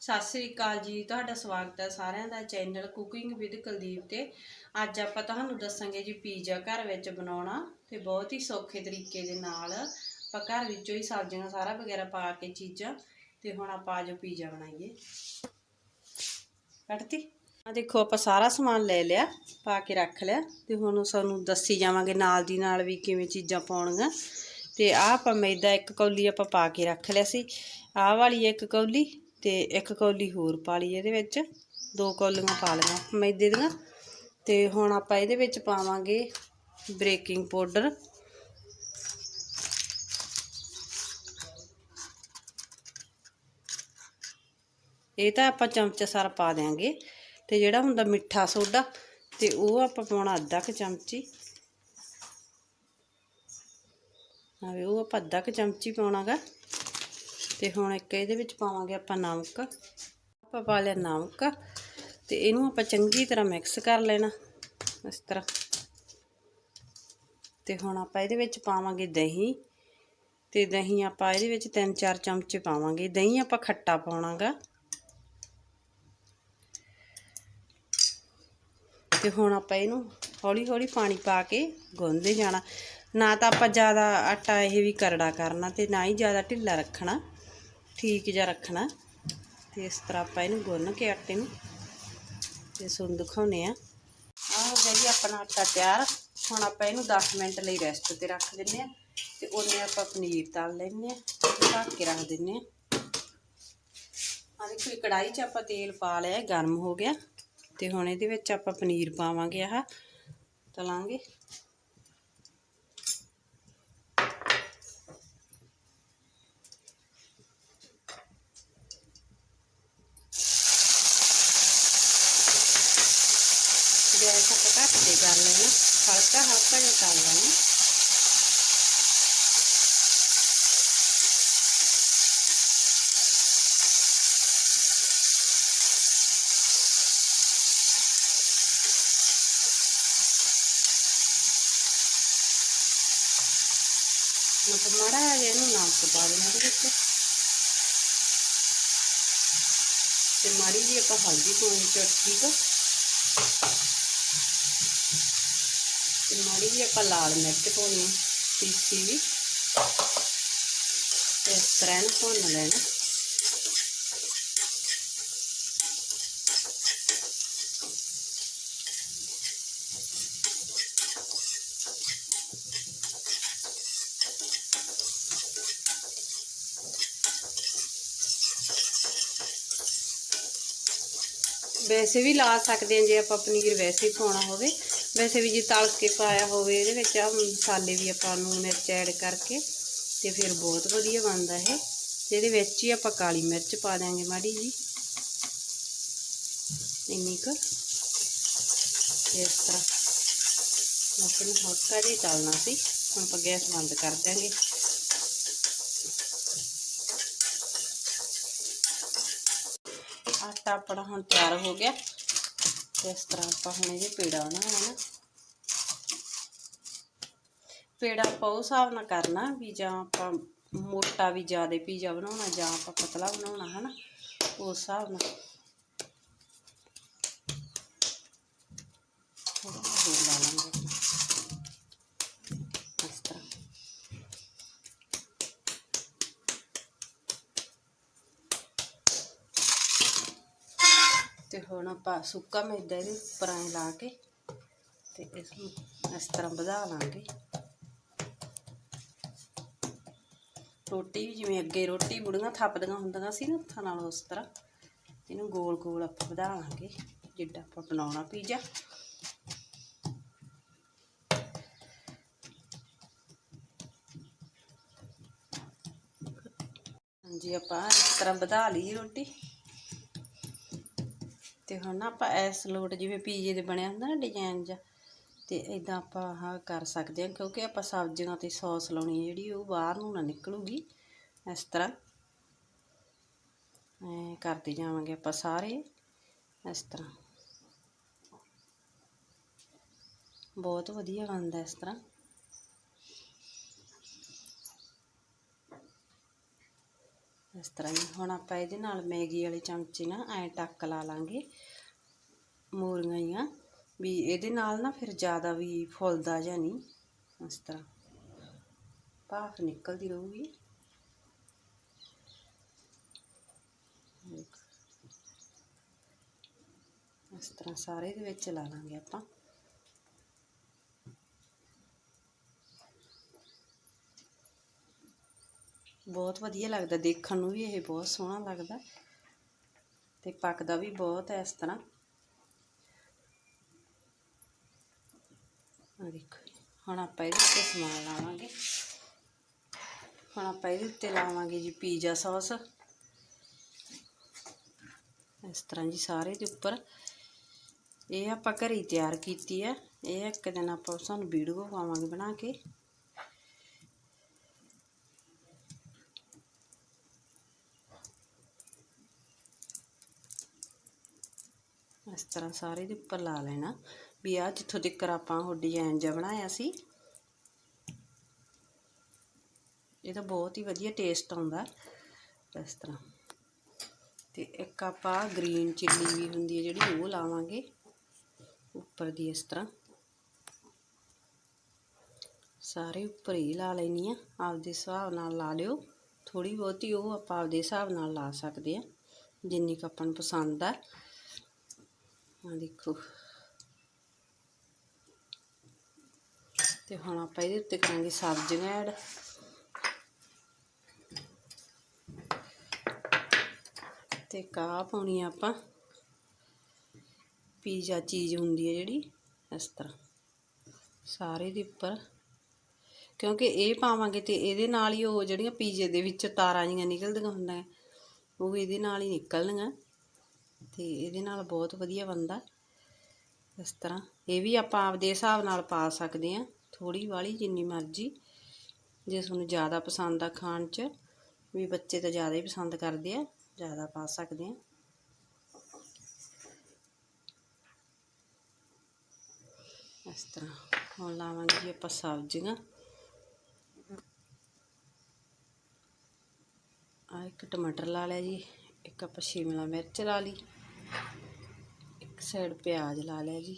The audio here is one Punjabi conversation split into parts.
ਸਤਿ ਸ੍ਰੀ ਅਕਾਲ ਜੀ, ਤੁਹਾਡਾ ਸਵਾਗਤ ਹੈ ਸਾਰਿਆਂ ਦਾ ਚੈਨਲ ਕੁਕਿੰਗ ਵਿਦ ਕੁਲਦੀਪ ਤੇ। ਅੱਜ ਆਪਾਂ ਤੁਹਾਨੂੰ ਦੱਸਾਂਗੇ ਜੀ ਪੀਜ਼ਾ ਘਰ ਵਿੱਚ ਬਣਾਉਣਾ ਤੇ ਬਹੁਤ ਹੀ ਸੌਖੇ ਤਰੀਕੇ ਦੇ ਨਾਲ ਆਪਾਂ ਘਰ ਵਿੱਚੋਂ ਹੀ ਸਬਜ਼ੀਆਂ ਸਾਰਾ ਵਗੈਰਾ ਪਾ ਕੇ ਚੀਜ਼ਾਂ ਤੇ ਹੁਣ ਆਪਾਂ ਆਜੋ ਪੀਜ਼ਾ ਬਣਾਈਏ। ਕੱਟਤੀ ਆ ਦੇਖੋ, ਆਪਾਂ ਸਾਰਾ ਸਮਾਨ ਲੈ ਲਿਆ, ਪਾ ਕੇ ਰੱਖ ਲਿਆ ਤੇ ਹੁਣ ਸਾਨੂੰ ਦੱਸੀ ਜਾਵਾਂਗੇ ਨਾਲ ਦੀ ਨਾਲ ਵੀ ਕਿਵੇਂ ਚੀਜ਼ਾਂ ਪਾਉਣੀਆਂ। ਤੇ ਆਹ ਆਪਾਂ ਮੈਦਾ ਇੱਕ ਕੌਲੀ ਆਪਾਂ ਪਾ ਕੇ ਰੱਖ ਲਿਆ ਸੀ। ਆਹ ਵਾਲੀ ਇੱਕ ਕੌਲੀ ਤੇ ਇੱਕ ਕੌਲੀ ਹੋਰ ਪਾ ਲਈ ਇਹਦੇ ਵਿੱਚ, ਦੋ ਕੌਲੀਆਂ ਪਾ ਲਈਆਂ ਮੈਦੇ ਦੀਆਂ। ਤੇ ਹੁਣ ਆਪਾਂ ਇਹਦੇ ਵਿੱਚ ਪਾਵਾਂਗੇ ਬੇਕਿੰਗ ਪਾਊਡਰ। ਇਹ ਤਾਂ ਆਪਾਂ ਚਮਚ ਸਾਰਾ ਪਾ ਦਿਆਂਗੇ ਤੇ ਜਿਹੜਾ ਹੁੰਦਾ ਮਿੱਠਾ ਸੋਡਾ, ਤੇ ਉਹ ਆਪਾਂ ਪਾਉਣਾ ਅੱਧਾ ਕੁ ਚਮਚੀ। ਆਵੇ, ਉਹ ਆਪਾਂ ਅੱਧਾ ਕੁ ਚਮਚੀ ਪਾਉਣਾਗਾ। ਤੇ ਹੁਣ ਇੱਕ ਇਹਦੇ ਵਿੱਚ ਪਾਵਾਂਗੇ ਆਪਾਂ ਨਮਕ। ਆਪਾਂ ਪਾ ਲਿਆ ਨਮਕ ਤੇ ਇਹਨੂੰ ਆਪਾਂ ਚੰਗੀ ਤਰ੍ਹਾਂ ਮਿਕਸ ਕਰ ਲੈਣਾ, ਇਸ ਤਰ੍ਹਾਂ। ਤੇ ਹੁਣ ਆਪਾਂ ਇਹਦੇ ਵਿੱਚ ਪਾਵਾਂਗੇ ਦਹੀਂ। ਤੇ ਦਹੀਂ ਆਪਾਂ ਇਹਦੇ ਵਿੱਚ 3-4 ਚਮਚੇ ਪਾਵਾਂਗੇ। ਦਹੀਂ ਆਪਾਂ ਖੱਟਾ ਪਾਉਣਾਗਾ। ਤੇ ਹੁਣ ਆਪਾਂ ਇਹਨੂੰ ਹੌਲੀ ਹੌਲੀ ਪਾਣੀ ਪਾ ਕੇ ਗੁੰਨਦੇ ਜਾਣਾ। ਨਾ ਤਾਂ ਆਪਾਂ ਜ਼ਿਆਦਾ ਆਟਾ ਇਹ ਵੀ ਕਰੜਾ ਕਰਨਾ ਤੇ ਨਾ ਹੀ ਜ਼ਿਆਦਾ ਢਿੱਲਾ ਰੱਖਣਾ। ਠੀਕ ਜਿਹਾ ਰੱਖਣਾ। ਤੇ ਇਸ ਤਰ੍ਹਾਂ ਆਪਾਂ ਇਹਨੂੰ ਗੁੰਨ ਕੇ ਆਟੇ ਨੂੰ ਤੇ ਸੁਣ ਦਿਖਾਉਨੇ ਆ ਆਹ ਹੋ ਗਿਆ ਜੀ ਆਪਣਾ ਆਟਾ ਤਿਆਰ। ਹੁਣ ਆਪਾਂ ਇਹਨੂੰ 10 ਮਿੰਟ ਲਈ ਰੈਸਟ ਤੇ ਰੱਖ ਦਿੰਨੇ ਆ ਤੇ ਉਹਨੇ ਆਪਾਂ ਪਨੀਰ ਤਲ ਲੈਣੇ ਆ ਢੱਕ ਕੇ ਰੱਖ ਦਿੰਨੇ ਆ ਆ ਦੇਖੋ ਇਹ ਕੜਾਈ 'ਚ ਆਪਾਂ ਤੇਲ ਪਾ ਲਿਆ ਗਰਮ ਹੋ ਗਿਆ। ਤੇ ਹੁਣ ਇਹਦੇ ਵਿੱਚ ਆਪਾਂ ਪਨੀਰ ਪਾਵਾਂਗੇ ਆਹ। ਤਲਾਂਗੇ ਗੈਸ ਆਪਾਂ ਘੱਟ ਤੇ ਕਰ ਲੈਣਾ ਹਲਕਾ ਹਲਕਾ ਜਿਹਾ ਕਰ ਲੈਣਾ ਮਤਲਬ ਮਾੜਾ ਜਿਹਾ ਇਹਨੂੰ ਨਮਕ ਪਾ ਤੇ ਮਾੜੀ ਜੀ ਆਪਾਂ ਹਲਦੀ ਪਾਉਣੀ ਚਟਕੀ ਤੋਂ ਤੇ ਮਾੜੀ ਜੀ ਆਪਾਂ ਲਾਲ ਮਿਰਚ ਪਾਉਣੀ ਪੀਸੀ ਵੀ। ਤੇ ਇਸ ਤਰ੍ਹਾਂ ਭੁੰਨ ਲੈਣਾ। ਵੈਸੇ ਵੀ ਲਾ ਸਕਦੇ ਹਾਂ ਜੇ ਆਪਾਂ ਪਨੀਰ ਵੈਸੇ ਹੀ ਪਾਉਣਾ ਹੋਵੇ। ਵੈਸੇ ਵੀ ਜੇ ਤਲ ਕੇ ਪਾਇਆ ਹੋਵੇ ਇਹਦੇ ਵਿੱਚ ਆ ਮਸਾਲੇ ਵੀ ਆਪਾਂ ਨੂੰ ਮਿਰਚ ਐਡ ਕਰਕੇ ਤੇ ਫਿਰ ਬਹੁਤ ਵਧੀਆ ਬਣਦਾ ਇਹ। ਇਹਦੇ ਵਿੱਚ ਹੀ ਆਪਾਂ ਕਾਲੀ ਮਿਰਚ ਪਾ ਦਿਆਂਗੇ ਮਾੜੀ ਜੀ। ਇੰਨੀ ਕੁ। ਇਸ ਤਰ੍ਹਾਂ। ਆਪਾਂ ਹਲਕਾ ਜਿਹਾ ਤਲਣਾ ਸੀ। ਹੁਣ ਆਪਾਂ ਗੈਸ ਬੰਦ ਕਰ ਦਿਆਂਗੇ। ਆਟਾ ਆਪਣਾ ਹੁਣ ਤਿਆਰ ਹੋ ਗਿਆ। ਇਸ ਤਰ੍ਹਾਂ ਆਪਾਂ ਹੁਣ ਇਹਦੇ ਪੇੜਾ ਬਣਾਉਣਾ ਨਾ। ਪੇੜਾ ਆਪਾਂ ਉਹ ਹਿਸਾਬ ਨਾਲ ਕਰਨਾ ਵੀ ਜਾਂ ਆਪਾਂ ਮੋਟਾ ਵੀ ਜ਼ਿਆਦਾ ਪੀਜ਼ਾ ਬਣਾਉਣਾ ਜਾਂ ਆਪਾਂ ਪਤਲਾ ਬਣਾਉਣਾ ਹਨਾ ਉਸ ਹਿਸਾਬ ਨਾਲ ਥੋੜਾ ਹੋਰ ਲਾ ਲਾਂਗੇ ਇਸ ਤਰ੍ਹਾਂ ਤੇ ਹੁਣ ਆਪਾਂ ਸੁੱਕਾ ਮੈਦਾ ਇਹਦੇ ਉੱਪਰ ਐਂ ਲਾ ਕੇ ਤੇ ਇਸ ਨੂੰ ਇਸ ਤਰ੍ਹਾਂ ਵਧਾ ਲਾਂਗੇ। ਰੋਟੀ ਵੀ ਜਿਵੇਂ ਅੱਗੇ ਰੋਟੀ ਬੁੜੀਆਂ ਥੱਪਦੀਆਂ ਹੁੰਦੀਆਂ ਸੀ ਨਾ ਹੱਥਾਂ ਨਾਲ ਉਸ ਤਰ੍ਹਾਂ, ਇਹਨੂੰ ਗੋਲ ਗੋਲ ਆਪਾਂ ਵਧਾ ਲਾਂਗੇ ਜਿੱਦਾਂ ਆਪਾਂ ਬਣਾਉਣਾ ਪੀਜ਼ਾ। ਹਾਂਜੀ, ਆਪਾਂ ਇਸ ਤਰ੍ਹਾਂ ਵਧਾ ਲਈ ਰੋਟੀ। ਤੇ ਹੁਣ ਨਾ ਆਪਾਂ ਇਸ ਲੋਟ ਜਿਵੇਂ ਪੀਜ਼ੇ ਦੇ ਬਣਿਆ ਹੁੰਦਾ ਨਾ ਡਿਜ਼ਾਈਨ ਜਾਂ ਤੇ ਇਦਾਂ ਆਪਾਂ ਆਹ ਕਰ ਸਕਦੇ ਹਾਂ, ਕਿਉਂਕਿ ਆਪਾਂ ਸਬਜ਼ੀਆਂ ਤੇ ਸੌਸ ਲਾਉਣੀ ਜਿਹੜੀ, ਉਹ ਬਾਹਰ ਨੂੰ ਨਾ ਨਿਕਲੂਗੀ ਇਸ ਤਰ੍ਹਾਂ। ਐ ਕਰਦੇ ਜਾਵਾਂਗੇ ਆਪਾਂ ਸਾਰੇ ਇਸ ਤਰ੍ਹਾਂ। ਬਹੁਤ ਵਧੀਆ ਬਣਦਾ ਇਸ ਤਰ੍ਹਾਂ। ਇਸ ਤਰ੍ਹਾਂ ਹੀ। ਹੁਣ ਆਪਾਂ ਇਹਦੇ ਨਾਲ ਮੈਗੀ ਵਾਲੇ ਚਮਚੇ ਨਾਲ ਐਂ ਟੱਕ ਲਾ ਲਾਂਗੇ, ਮੋਰੀਆਂ ਹੀ ਵੀ ਇਹਦੇ ਨਾਲ ਨਾ ਫਿਰ ਜ਼ਿਆਦਾ ਵੀ ਫੁੱਲਦਾ ਜਾਂ ਨਹੀਂ, ਇਸ ਤਰ੍ਹਾਂ। ਭਾਫ ਨਿਕਲਦੀ ਰਹੂਗੀ। ਇਸ ਤਰ੍ਹਾਂ ਸਾਰੇ ਦੇ ਵਿੱਚ ਲਾ ਲਾਂਗੇ ਆਪਾਂ। ਬਹੁਤ ਵਧੀਆ ਲੱਗਦਾ, ਦੇਖਣ ਨੂੰ ਵੀ ਇਹ ਬਹੁਤ ਸੋਹਣਾ ਲੱਗਦਾ। ਤੇ ਪੱਕਦਾ ਵੀ ਬਹੁਤ ਹੈ ਇਸ ਤਰ੍ਹਾਂ। ਆ ਦੇਖੋ ਹੁਣ ਆਪਾਂ ਇਹਦੇ ਉੱਤੇ ਸਮਾਨ ਲਾਵਾਂਗੇ। ਹੁਣ ਆਪਾਂ ਇਹਦੇ ਉੱਤੇ ਲਾਵਾਂਗੇ ਜੀ ਪੀਜ਼ਾ ਸੌਸ। ਇਸ ਤਰ੍ਹਾਂ ਜੀ ਸਾਰੇ ਦੇ ਉੱਪਰ। ਇਹ ਆਪਾਂ ਘਰੇ ਹੀ ਤਿਆਰ ਕੀਤੀ ਹੈ ਇਹ ਇੱਕ ਦਿਨ ਆਪਾਂ ਸਾਨੂੰ ਵੀਡੀਓ ਪਾਵਾਂਗੇ ਬਣਾ ਕੇ। ਇਸ ਤਰ੍ਹਾਂ ਸਾਰੇ ਦੇ ਉੱਪਰ ਲਾ ਲੈਣਾ। ਵੀ ਆ ਜਿੱਥੋਂ ਤੱਕ ਆਪਾਂ ਉਹ ਡਿਜ਼ਾਈਨ ਜਿਹਾ ਬਣਾਇਆ ਸੀ। ਇਹਦਾ ਬਹੁਤ ਹੀ ਵਧੀਆ ਟੇਸਟ ਆਉਂਦਾ ਇਸ ਤਰ੍ਹਾਂ। ਤੇ ਇੱਕ ਆਪਾਂ ਗ੍ਰੀਨ ਚਿੱਲੀ ਵੀ ਹੁੰਦੀ ਹੈ ਜਿਹੜੀ ਉਹ ਲਾਵਾਂਗੇ ਉੱਪਰ ਦੀ ਇਸ ਤਰ੍ਹਾਂ। ਸਾਰੇ ਉੱਪਰ ਹੀ ਲਾ ਲੈਣੀ ਆ। ਆਪਦੇ ਹਿਸਾਬ ਨਾਲ ਲਾ ਲਿਓ। ਥੋੜੀ ਬਹੁਤੀ ਉਹ ਆਪਾਂ ਆਪਦੇ ਹਿਸਾਬ ਨਾਲ ਲਾ ਸਕਦੇ ਆ। ਜਿੰਨੀ ਕੁ ਆਪਾਂ ਨੂੰ ਪਸੰਦ ਆ। ਆ ਦੇਖੋ। ਤੇ ਹੁਣ ਆਪਾਂ ਇਹਦੇ ਉੱਤੇ ਕਰਾਂਗੇ ਸਬਜ਼ੀਆਂ ਐਡ। ਤੇ ਕਾ ਪਾਉਣੀ ਆ ਆਪਾਂ? ਪੀਜ਼ਾ ਚੀਜ਼ ਹੁੰਦੀ ਹੈ ਜਿਹੜੀ, ਇਸ ਤਰ੍ਹਾਂ। ਸਾਰੇ ਦੇ ਉੱਪਰ। ਕਿਉਂਕਿ ਇਹ ਪਾਵਾਂਗੇ ਤੇ ਇਹਦੇ ਨਾਲ ਹੀ ਉਹ ਜਿਹੜੀਆਂ ਪੀਜ਼ੇ ਦੇ ਵਿੱਚ ਤਾਰਾਂ ਜੀਆਂ ਨਿਕਲਦੀਆਂ ਹੁੰਦੀਆਂ, ਉਹ ਇਹਦੇ ਨਾਲ ਹੀ ਨਿਕਲਣਗੀਆਂ ਤੇ ਇਹਦੇ ਨਾਲ ਬਹੁਤ ਵਧੀਆ ਬਣਦਾ। ਇਸ ਤਰ੍ਹਾਂ ਇਹ ਵੀ ਆਪਾਂ ਆਪਦੇ ਹਿਸਾਬ ਨਾਲ ਪਾ ਸਕਦੇ ਹਾਂ। ਥੋੜੀ ਵਾਲੀ ਜਿੰਨੀ ਮਰਜ਼ੀ। ਜੇ ਤੁਹਾਨੂੰ ਜ਼ਿਆਦਾ ਪਸੰਦ ਆ ਖਾਣ 'ਚ, ਵੀ ਬੱਚੇ ਤਾਂ ਜ਼ਿਆਦਾ ਹੀ ਪਸੰਦ ਕਰਦੇ ਆ, ਜ਼ਿਆਦਾ ਪਾ ਸਕਦੇ ਆ ਇਸ ਤਰ੍ਹਾਂ ਹੁਣ ਲਾਵਾਂਗੇ ਆਪਾਂ ਸਬਜ਼ੀਆਂ। ਆ ਇੱਕ ਟਮਾਟਰ ਲਾ ਲਿਆ ਜੀ, ਇੱਕ ਆਪਾਂ ਸ਼ਿਮਲਾ ਮਿਰਚ ਲਾ ਲਈ। ਇੱਕ ਸਾਈਡ ਪਿਆਜ਼ ਲਾ ਲਿਆ ਜੀ।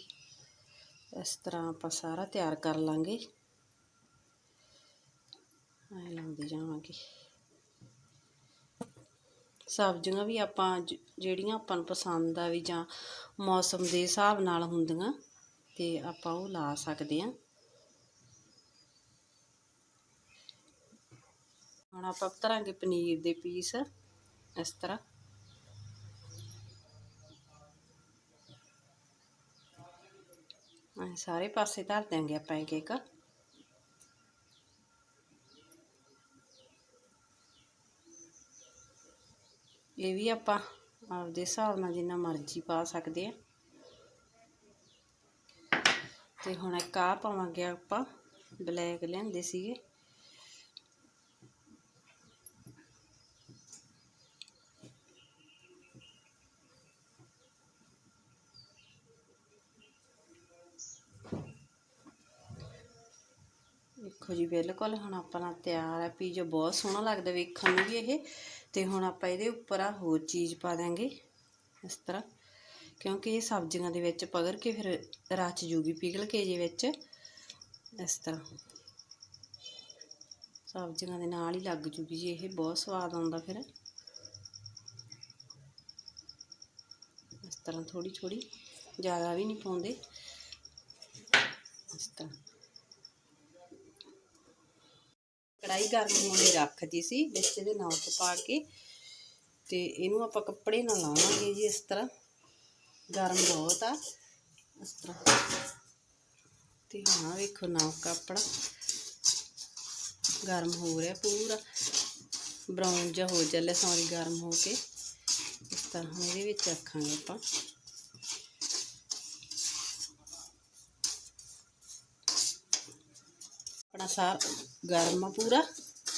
ਇਸ ਤਰ੍ਹਾਂ ਆਪਾਂ ਸਾਰਾ ਤਿਆਰ ਕਰ ਲਾਂਗੇ। ਐ ਲਾਉਂਦੇ ਜਾਵਾਂਗੇ। ਸਬਜ਼ੀਆਂ ਵੀ ਆਪਾਂ ਜਿਹੜੀਆਂ ਆਪਾਂ ਨੂੰ ਪਸੰਦ ਆ ਵੀ ਜਾਂ ਮੌਸਮ ਦੇ ਹਿਸਾਬ ਨਾਲ ਹੁੰਦੀਆਂ, ਤੇ ਆਪਾਂ ਉਹ ਲਾ ਸਕਦੇ ਹਾਂ ਹੁਣ ਆਪਾਂ ਧਰਾਂਗੇ ਪਨੀਰ ਦੇ ਪੀਸ, ਇਸ ਤਰ੍ਹਾਂ। ਐਂ ਸਾਰੇ ਪਾਸੇ ਧਰ ਦਿਆਂਗੇ ਆਪਾਂ ਇੱਕ ਇੱਕ। ਇਹ ਵੀ ਆਪਾਂ ਆਪਦੇ ਹਿਸਾਬ ਨਾਲ ਜਿੰਨਾ ਮਰਜ਼ੀ ਪਾ ਸਕਦੇ ਆ। ਤੇ ਹੁਣ ਇੱਕ ਆ ਪਾਵਾਂਗੇ ਆਪਾਂ, ਬਲੈਕ ਲਿਆਂਦੇ ਸੀਗੇ। ਦੇਖੋ ਜੀ, ਬਿਲਕੁਲ ਹੁਣ ਆਪਣਾ ਤਿਆਰ ਹੈ, ਪੀਜ਼ਾ ਬਹੁਤ ਸੋਹਣਾ ਲੱਗਦਾ ਵੇਖਣ ਨੂੰ ਵੀ ਇਹ। ਤੇ ਹੁਣ ਆਪਾਂ ਇਹਦੇ ਉੱਪਰ ਆ ਹੋਰ ਚੀਜ਼ ਪਾ ਦਾਂਗੇ ਇਸ ਤਰ੍ਹਾਂ। ਕਿਉਂਕਿ ਇਹ ਸਬਜ਼ੀਆਂ ਦੇ ਵਿੱਚ ਪਗਰ ਕੇ ਫਿਰ ਰਚ ਜੂਗੀ, ਪਿਘਲ ਕੇ ਜੇ ਵਿੱਚ, ਇਸ ਤਰ੍ਹਾਂ। ਸਬਜ਼ੀਆਂ ਦੇ ਨਾਲ ਹੀ ਲੱਗ ਜੂਗੀ ਜੀ, ਇਹ ਬਹੁਤ ਸਵਾਦ ਆਉਂਦਾ ਫਿਰ। ਇਸ ਤਰ੍ਹਾਂ ਥੋੜੀ ਥੋੜੀ ਜ਼ਿਆਦਾ ਵੀ ਨਹੀਂ ਪਾਉਂਦੇ। ਇਸ ਤਰ੍ਹਾਂ। ਕੜਾਈ ਗਰਮ ਹੋਣ ਲਈ ਰੱਖਦੀ ਸੀ, ਵਿੱਚ ਇਹਦੇ ਨਮਕ ਪਾ ਕੇ ਤੇ ਇਹਨੂੰ ਆਪਾਂ ਕੱਪੜੇ ਨਾਲ ਲਾਵਾਂਗੇ ਜੀ ਇਸ ਤਰ੍ਹਾਂ। ਗਰਮ ਬਹੁਤ ਆ, ਇਸ ਤਰ੍ਹਾਂ। ਤੇ ਹਾਂ, ਵੇਖੋ ਨਮਕ ਆਪਣਾ ਗਰਮ ਹੋ ਰਿਹਾ ਪੂਰਾ। ਬਰਾਊਨ ਜਿਹਾ ਹੋ ਚੱਲਿਆ ਸੌਰੀ ਗਰਮ ਹੋ ਕੇ। ਇਸ ਤਰ੍ਹਾਂ ਇਹਦੇ ਵਿੱਚ ਰੱਖਾਂਗੇ ਆਪਾਂ। ਆਪਣਾ ਸਾਰ ਗਰਮ ਆ ਪੂਰਾ।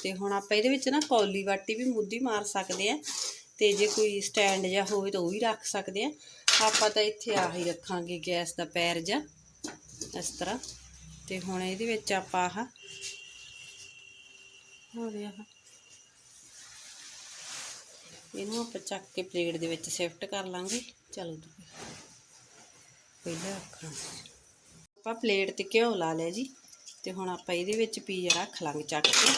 ਤੇ ਹੁਣ ਆਪਾਂ ਇਹਦੇ ਵਿੱਚ ਨਾ ਕੌਲੀ ਵਾਟੀ ਵੀ ਮੁੱਦੀ ਮਾਰ ਸਕਦੇ ਆ। ਤੇ ਜੇ ਕੋਈ ਸਟੈਂਡ ਜਾਂ ਹੋਵੇ ਤਾਂ ਉਹ ਵੀ ਰੱਖ ਸਕਦੇ ਆ। ਆਪਾਂ ਤਾਂ ਇੱਥੇ ਆਹੀ ਰੱਖਾਂਗੇ ਗੈਸ ਦਾ ਪੈਰ ਜਾਂ ਇਸ ਤਰ੍ਹਾਂ। ਤੇ ਹੁਣ ਇਹਦੇ ਵਿੱਚ ਆਪਾਂ ਆਹ ਹੋ ਰਿਹਾ ਇਹਨੂੰ ਆਪਾਂ ਚੱਕ ਕੇ ਪਲੇਟ ਦੇ ਵਿੱਚ ਸ਼ਿਫਟ ਕਰ ਲਾਂਗੇ। ਚਲੋ ਪਹਿਲਾਂ ਰੱਖਣਾ ਆਪਾਂ ਪਲੇਟ ਤੇ ਘਿਓ ਲਾ ਲਿਆ ਜੀ। ਤੇ ਹੁਣ ਆਪਾਂ ਇਹਦੇ ਵਿੱਚ ਪੀਜ਼ਾ ਰੱਖ ਲਾਂਗੇ ਚੱਕ ਕੇ।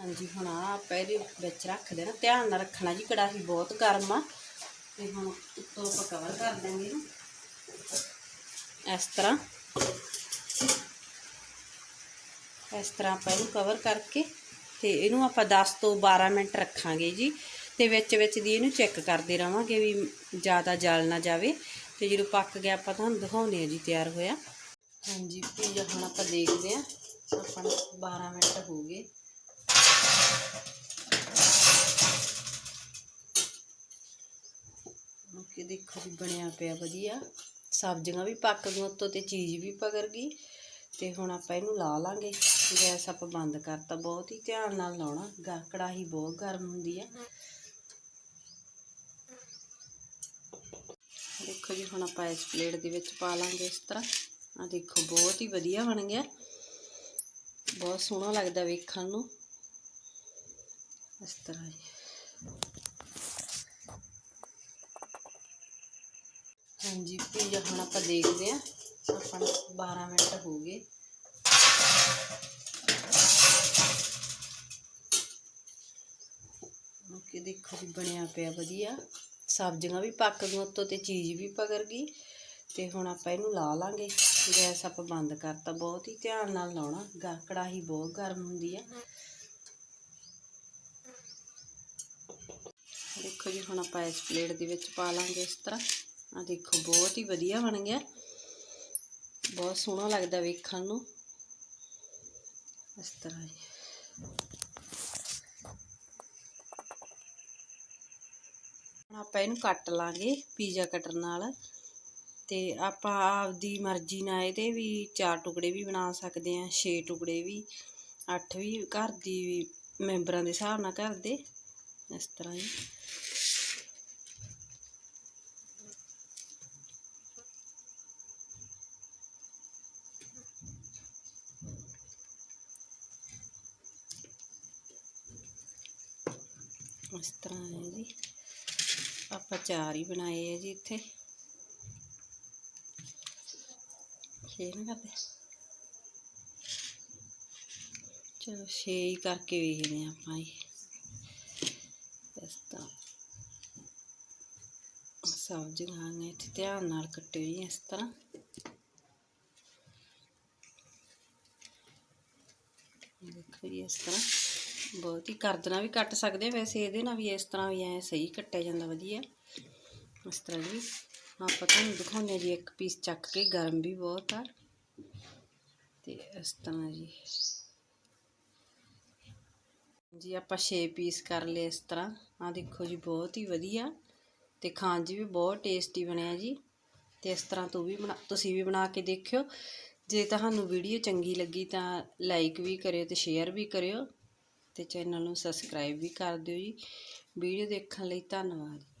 ਹਾਂਜੀ, ਹੁਣ ਆ ਆਪਾਂ ਇਹਦੇ ਵਿੱਚ ਰੱਖ ਦੇਣਾ। ਧਿਆਨ ਨਾਲ ਰੱਖਣਾ ਜੀ, ਕੜਾਹੀ ਬਹੁਤ ਗਰਮ ਆ। ਤੇ ਹੁਣ ਉੱਤੋਂ ਆਪਾਂ ਕਵਰ ਕਰ ਦਾਂਗੇ ਇਹਨੂੰ। ਇਸ ਤਰ੍ਹਾਂ। ਇਸ ਤਰ੍ਹਾਂ ਆਪਾਂ ਇਹਨੂੰ ਕਵਰ ਕਰਕੇ ਤੇ ਇਹਨੂੰ ਆਪਾਂ 10 ਤੋਂ 12 ਮਿੰਟ ਰੱਖਾਂਗੇ ਜੀ। ਤੇ ਵਿੱਚ ਵਿੱਚ ਦੀ ਇਹਨੂੰ ਚੈੱਕ ਕਰਦੇ ਰਵਾਂਗੇ ਵੀ ਜ਼ਿਆਦਾ ਜਲ ਨਾ ਜਾਵੇ। ਤੇ ਜਦੋਂ ਪੱਕ ਗਿਆ ਆਪਾਂ ਤੁਹਾਨੂੰ ਦਿਖਾਉਂਦੇ ਆ ਜੀ, ਤਿਆਰ ਹੋਇਆ। ਹਾਂਜੀ ਪੀਜ਼ਾ ਹੁਣ ਆਪਾਂ ਦੇਖਦੇ ਆ ਆਪਾਂ ਨੂੰ 12 ਮਿੰਟ ਹੋ ਗਏ। ਓਕੇ, ਦੇਖੋ ਜੀ, ਬਣਿਆ ਪਿਆ ਵਧੀਆ। ਸਬਜ਼ੀਆਂ ਵੀ ਪੱਕ ਗਈਆਂ, ਉੱਤੋਂ ਤੇ ਚੀਜ਼ ਵੀ ਪਕੜ ਗਈ। ਤੇ ਹੁਣ ਆਪਾਂ ਇਹਨੂੰ ਲਾ ਲਾਂਗੇ। ਗੈਸ ਆਪਾਂ ਬੰਦ ਕਰਤਾ ਬਹੁਤ ਹੀ ਧਿਆਨ ਨਾਲ ਲਾਉਣਾ। ਗਾ, ਕੜਾਹੀ ਬਹੁਤ ਗਰਮ ਹੁੰਦੀ ਆ। ਦੇਖੋ ਜੀ, ਹੁਣ ਆਪਾਂ ਇਸ ਪਲੇਟ ਦੇ ਵਿੱਚ ਪਾ ਲਾਂਗੇ ਇਸ ਤਰ੍ਹਾਂ। ਆ ਦੇਖੋ, ਬਹੁਤ ਹੀ ਵਧੀਆ ਬਣ ਗਿਆ। ਬਹੁਤ ਸੋਹਣਾ ਲੱਗਦਾ ਵੇਖਣ ਨੂੰ। ਇਸ ਤਰ੍ਹਾਂ ਜੀ। ਹਾਂਜੀ ਪੀਜ਼ਾ ਹੁਣ ਆਪਾਂ ਦੇਖਦੇ ਆ ਆਪਾਂ ਨੂੰ 12 ਮਿੰਟ ਹੋ ਗਏ। ਓਕੇ, ਦੇਖੋ ਜੀ, ਬਣਿਆ ਪਿਆ ਵਧੀਆ। ਸਬਜ਼ੀਆਂ ਵੀ ਪੱਕ ਗਈਆਂ ਉੱਤੋਂ ਤੇ ਚੀਜ਼ ਵੀ ਪਕੜ ਗਈ। ਤੇ ਹੁਣ ਆਪਾਂ ਇਹਨੂੰ ਲਾ ਲਾਂਗੇ। ਗੈਸ ਆਪਾਂ ਬੰਦ ਕਰਤਾ, ਬਹੁਤ ਹੀ ਧਿਆਨ ਨਾਲ ਲਾਉਣਾ। ਗਾ, ਕੜਾਹੀ ਬਹੁਤ ਗਰਮ ਹੁੰਦੀ ਆ। ਦੇਖੋ ਜੀ, ਹੁਣ ਆਪਾਂ ਇਸ ਪਲੇਟ ਦੇ ਵਿੱਚ ਪਾ ਲਾਂਗੇ ਇਸ ਤਰ੍ਹਾਂ। ਆ ਦੇਖੋ, ਬਹੁਤ ਹੀ ਵਧੀਆ ਬਣ ਗਿਆ। ਬਹੁਤ ਸੋਹਣਾ ਲੱਗਦਾ ਵੇਖਣ ਨੂੰ। ਇਸ ਤਰ੍ਹਾਂ ਜੀ। ਹੁਣ ਆਪਾਂ ਇਹਨੂੰ ਕੱਟ ਲਾਂਗੇ ਪੀਜ਼ਾ ਕਟਰ ਨਾਲ। ਤੇ ਆਪਾਂ ਆਪਦੀ ਮਰਜ਼ੀ ਨਾਲ ਇਹਦੇ ਵੀ ਚਾਰ ਟੁਕੜੇ ਵੀ ਬਣਾ ਸਕਦੇ ਆ ਛੇ ਟੁਕੜੇ ਵੀ, ਅੱਠ ਵੀ, ਘਰ ਦੀ ਮੈਂਬਰਾਂ ਦੇ ਹਿਸਾਬ ਨਾਲ ਘਰ ਦੇ, ਇਸ ਤਰ੍ਹਾਂ ਹੀ। ਇਸ ਤਰ੍ਹਾਂ ਹੈ ਜੀ। ਆਪਾਂ ਚਾਰ ਹੀ ਬਣਾਏ ਆ ਜੀ ਇੱਥੇ। ਛੇ ਨਾ ਕਰਦੇ। ਚਲੋ ਛੇ ਹੀ ਕਰਕੇ ਵੇਖਦੇ ਹਾਂ ਆਪਾਂ ਜੀ। ਇਸ ਤਰ੍ਹਾਂ ਸਬਜ਼ੀਆਂ ਨੇ ਇੱਥੇ ਧਿਆਨ ਨਾਲ ਕੱਟੇ ਜੀ ਇਸ ਤਰ੍ਹਾਂ। ਦੇਖੋ ਜੀ ਇਸ ਤਰ੍ਹਾਂ। ਬਹੁਤ ਹੀ ਕਰਦਣਾ ਵੀ ਕੱਟ ਸਕਦੇ ਵੈਸੇ ਇਹਦੇ ਨਾਲ ਵੀ ਇਸ ਤਰ੍ਹਾਂ ਵੀ ਐ ਸਹੀ ਕੱਟਿਆ ਜਾਂਦਾ ਵਧੀਆ। ਇਸ ਤਰ੍ਹਾਂ ਜੀ। ਆਪਾਂ ਤੁਹਾਨੂੰ ਦਿਖਾਉਂਦੇ ਹਾਂ ਜੀ, ਇੱਕ ਪੀਸ ਚੱਕ ਕੇ, ਗਰਮ ਵੀ ਬਹੁਤ ਆ। ਤੇ ਇਸ ਤਰ੍ਹਾਂ ਜੀ। ਜੀ, ਆਪਾਂ 6 ਪੀਸ ਕਰ ਲਏ ਇਸ ਤਰ੍ਹਾਂ। ਆ ਦੇਖੋ ਜੀ, ਬਹੁਤ ਹੀ ਵਧੀਆ। ਤੇ ਖਾਣ 'ਚ ਵੀ ਬਹੁਤ ਟੇਸਟੀ ਬਣਿਆ ਜੀ। ਤੇ ਇਸ ਤਰ੍ਹਾਂ ਤੂੰ ਵੀ ਬਣਾ, ਤੁਸੀਂ ਵੀ ਬਣਾ ਕੇ ਦੇਖਿਓ। ਜੇ ਤੁਹਾਨੂੰ ਵੀਡੀਓ ਚੰਗੀ ਲੱਗੀ ਤਾਂ ਲਾਈਕ ਵੀ ਕਰਿਓ ਤੇ ਸ਼ੇਅਰ ਵੀ ਕਰਿਓ। ਤੇ ਚੈਨਲ ਨੂੰ ਸਬਸਕ੍ਰਾਈਬ ਵੀ ਕਰ ਦਿਓ ਜੀ। ਵੀਡੀਓ ਦੇਖਣ ਲਈ ਧੰਨਵਾਦ।